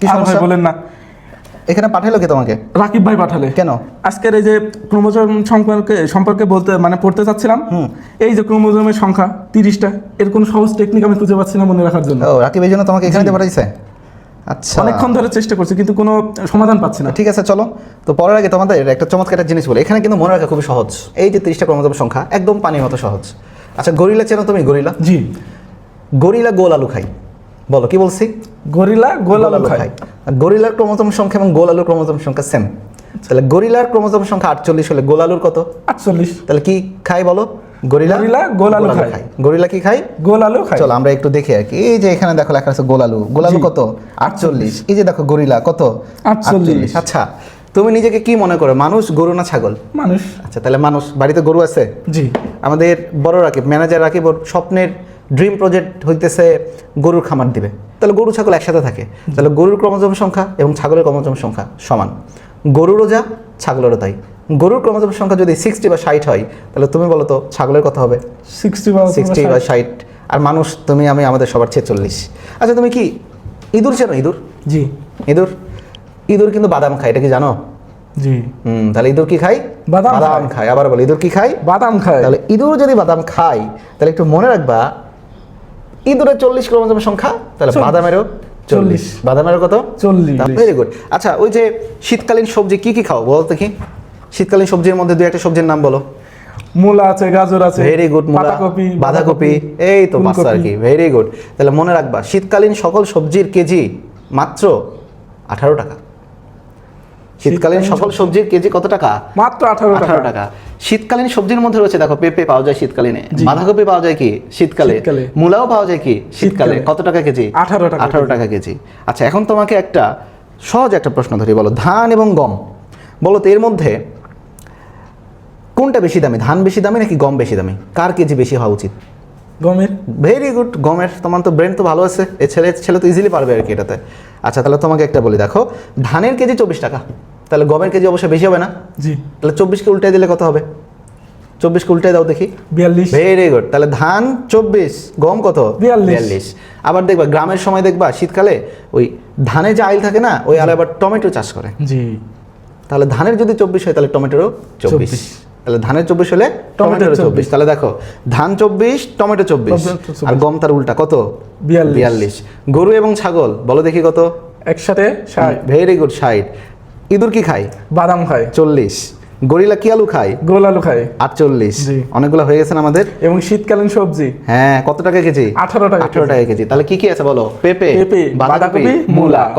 কি ভাই বলেন না। এখানে পাঠালো কে তোমাকে? রাকিব ভাই পাঠালে। কেন? আজকের এই যে ক্রোমোজোম সম্পর্কে সম্পর্কে বলতে মানে পড়তে চাচ্ছিলাম এই যে ক্রোমোজোমের সংখ্যা তিরিশটা এর কোনো সহজ টেকনিক আমি খুঁজে পাচ্ছি না মনে রাখার জন্য। ও রাকিব এই জন্য তোমাকে এখানে দিয়ে পাঠাইছে? আচ্ছা। অনেকক্ষণ ধরে চেষ্টা করছি কিন্তু কোনো সমাধান পাচ্ছি না। ঠিক আছে চলো। তো পরের আগে তোমাদের একটা চমৎকার একটা জিনিস বলে। এখানে কিন্তু মনে রাখা খুবই সহজ। এই যে তিরিশটা ক্রমজম সংখ্যা একদম পানির মতো সহজ। আচ্ছা গরিলা চেনো তুমি? গরিলা? জি। গরিলা গোল আলু খাই। বলো কি বলছি? গরিলা গোল আলু খায়। গরিলার ক্রমজম সংখ্যা এবং গোল আলুর ক্রমজম সংখ্যা সেম তাহলে গরিলার ক্রমজম সংখ্যা আটচল্লিশ হলে গোল আলুর কত? আটচল্লিশ। তাহলে কি খাই বলো? গরিলা? গরিলা গোল আলু খায়। গরিলা কি খাই গোল আলু খায়। চলো আমরা একটু দেখি আর কি। এই যে এখানে দেখো লেখা আছে গোলালু গোলালু জি। কত? আটচল্লিশ। এই যে দেখো গরিলা কত? 48 আচ্ছা তুমি নিজেকে কি মনে করো? মানুষ গরু না ছাগল? মানুষ। আচ্ছা তাহলে মানুষ। বাড়িতে গরু আছে? জি। আমাদের বড় রাকিব ম্যানেজার রাকিব ওর স্বপ্নের ড্রিম প্রজেক্ট হইতেছে গরুর খামার দিবে। তাহলে গরু ছাগল একসাথে থাকে। তাহলে গরুর ক্রমজম সংখ্যা এবং ছাগলের ক্রমজম সংখ্যা সমান। গরুরও যা ছাগলেরও তাই। গরুর ক্রমজম সংখ্যা যদি সিক্সটি বা ষাট হয় তাহলে তুমি বলো তো ছাগলের কথা হবে? সিক্সটি বা সিক্সটি বা ষাট। আর মানুষ তুমি আমি আমাদের সবার ছেচল্লিশ আচ্ছা তুমি কি ইঁদুর চেনো? ইঁদুর? জি। ইঁদুর? ইঁদুর কিন্তু বাদাম খায় এটা কি জানো? জি। হুম তাহলে ইঁদুর কি খায়? বাদাম বাদাম খায়। আবার বলো ইঁদুর কি খায়? বাদাম খায়। তাহলে ইঁদুর যদি বাদাম খায় তাহলে একটু মনে রাখবা ইঁদুরের চল্লিশ ক্রমজম সংখ্যা তাহলে বাদামেরও চল্লিশ। বাদামেরও কত? চল্লিশ। ভেরি গুড আচ্ছা ওই যে শীতকালীন সবজি কি কি খাও? বলো দেখি। শীতকালীন সবজির মধ্যে দুই একটা সবজির নাম বলো। মূলা আছে গাজর আছে ভেরি গুড বাঁধাকপি বাঁধাকপি। এই তো পাঁচটা আর কি। ভেরি গুড তাহলে মনে রাখবা শীতকালীন সকল সবজির কেজি মাত্র আঠারো টাকা। শীতকালীন সকল সবজির কেজি কত টাকা? মাত্র আঠারো টাকা। শীতকালীন সবজির মধ্যে রয়েছে দেখো পেঁপে পাওয়া যায় শীতকালীনে বাঁধাকপি পাওয়া যায় কি? শীতকালে। মূলাও পাওয়া যায় কি? শীতকালে। কত টাকা কেজি? 18 টাকা আঠারো টাকা কেজি। আচ্ছা এখন তোমাকে একটা সহজ একটা প্রশ্ন ধরি বলো ধান এবং গম। বলো তো এর মধ্যে কোনটা বেশি দামি? ধান বেশি দামি নাকি গম বেশি দামি? কার কেজি বেশি হওয়া উচিত? গমের। ভেরি গুড গমের। তোমার তো ব্রেন তো ভালো আছে। এ ছেলে ছেলে তো ইজিলি পারবে আর কি এটাতে। আচ্ছা তাহলে তোমাকে একটা বলি দেখো ধানের কেজি চব্বিশ টাকা। তাহলে গমের কেজি অবশ্যই বেশি হবে না? জি। তাহলে চব্বিশকে উল্টে দিলে কত হবে? চব্বিশকে উল্টে দাও দেখি। বিয়াল্লিশ। ভেরি গুড তাহলে ধান চব্বিশ গম কত? বিয়াল্লিশ। আবার দেখবা গ্রামের সময় দেখবা শীতকালে ওই ধানে যে আইল থাকে না ওই আলে আবার টমেটো চাষ করে। জি। তাহলে ধানের যদি চব্বিশ হয় তাহলে টমেটোরও চব্বিশ। তাহলে ধানের চব্বিশ হলে টমেটোর টমেটোর 24 চব্বিশ। তাহলে দেখো ধান চব্বিশ টমেটো চব্বিশ। আর গম তার উল্টা কত? বিয়াল্লিশ। বিয়াল্লিশ। গরু এবং ছাগল বলো দেখি কত? একসাথে ভেরি গুড ষাট। ইঁদুর কি খায়? বাদাম খায়। চল্লিশ। গরিলা কি আলু খায়? গোল আলু খায়। আটচল্লিশ। অনেকগুলো হয়ে গেছে আমাদের? এবং শীতকালীন সবজি। হ্যাঁ কত টাকা কেজি? আঠারো টাকা আঠারো টাকা কেজি। তাহলে কি কি আছে বলো? পেঁপে পেঁপে, বাঁধাকপি, মূলা।